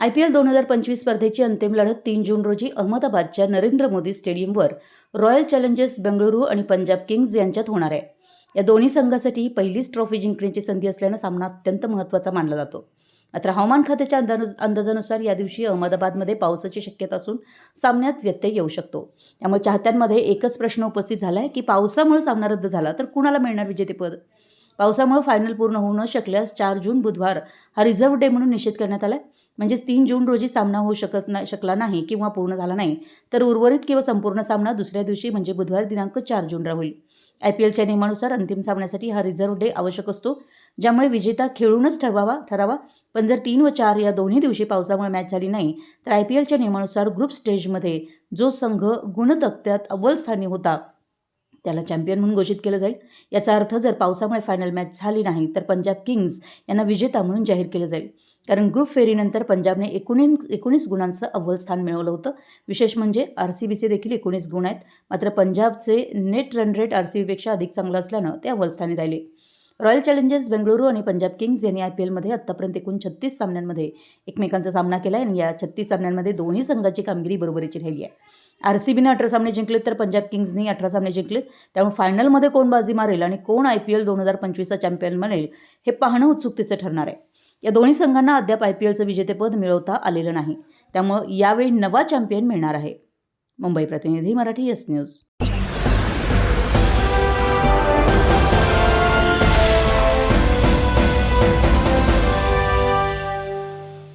I P L दोन हजार पंचवीस स्पर्धेची अंतिम लढत तीन जून रोजी अहमदाबादच्या नरेंद्र मोदी स्टेडियमवर रॉयल चॅलेंजर्स बेंगळुरू आणि पंजाब किंग्ज यांच्यात होणार आहे. या दोन्ही संघासाठी ही पहिलीच ट्रॉफी जिंकण्याची संधी असल्यानं सामना अत्यंत महत्त्वाचा मानला जातो. मात्र हवामान खात्याच्या अंदाज अंदाजानुसार या दिवशी अहमदाबादमध्ये पावसाची शक्यता असून सामन्यात व्यत्यय येऊ शकतो. त्यामुळे चाहत्यांमध्ये एकच प्रश्न उपस्थित झाला आहे की पावसामुळे सामना रद्द झाला तर कुणाला मिळणार विजेतेपद? पावसामुळे फायनल पूर्ण होऊ न शकल्यास चार जून बुधवार हा रिझर्व्ह डे म्हणून निश्चित करण्यात आला आहे म्हणजेच तीन जून रोजी सामना होऊ शकत नाही शकला नाही किंवा पूर्ण झाला नाही तर उर्वरित किंवा संपूर्ण सामना दुसऱ्या दिवशी म्हणजे बुधवार दिनांक चार जूनला होईल. आय पी एलच्या नियमानुसार अंतिम सामन्यासाठी हा रिझर्व्ह डे आवश्यक असतो ज्यामुळे विजेता खेळूनच ठरवावा ठरावा. पण जर तीन व चार या दोन्ही दिवशी पावसामुळे मॅच झाली नाही तर आय पी एलच्या नियमानुसार ग्रुप स्टेजमध्ये जो संघ गुणतक्त्यात अव्वल स्थानी होता त्याला चॅम्पियन म्हणून घोषित केलं जाईल. याचा अर्थ जर पावसामुळे फायनल मॅच झाली नाही तर पंजाब किंग्ज यांना विजेता म्हणून जाहीर केलं जाईल. कारण ग्रुप फेरीनंतर पंजाबने एकोणी एकोणीस गुणांचं अव्वल स्थान मिळवलं होतं. विशेष म्हणजे आर सी बीचे देखील एकोणीस गुण आहेत. मात्र पंजाबचे net run rate R C बीपेक्षा अधिक चांगलं असल्यानं ते अव्वल स्थानी राहिले. रॉयल चॅलेंजर्स बेंगळुरू आणि पंजाब किंग्ज यांनी आय पी एलमध्ये आत्तापर्यंत एकूण छत्तीस सामन्यांमध्ये एकमेकांचा सामना केला आहे आणि या छत्तीस सामन्यांमध्ये दोन्ही संघाची कामगिरी बरोबरीची राहिली आहे. आर सी बीने अठरा सामने जिंकले तर पंजाब किंग्जनी अठरा सामने जिंकले. त्यामुळे फायनलमध्ये कोण बाजी मारेल आणि कोण आय पी एल दोन हजार पंचवीसचा चॅम्पियन बनेल हे पाहणं उत्सुकतेचं ठरणार आहे. या दोन्ही संघांना अद्याप आय पी एलचं विजेतेपद मिळवता आलेलं नाही. त्यामुळं यावेळी नवा चॅम्पियन मिळणार आहे. मुंबई प्रतिनिधी मराठी एस न्यूज.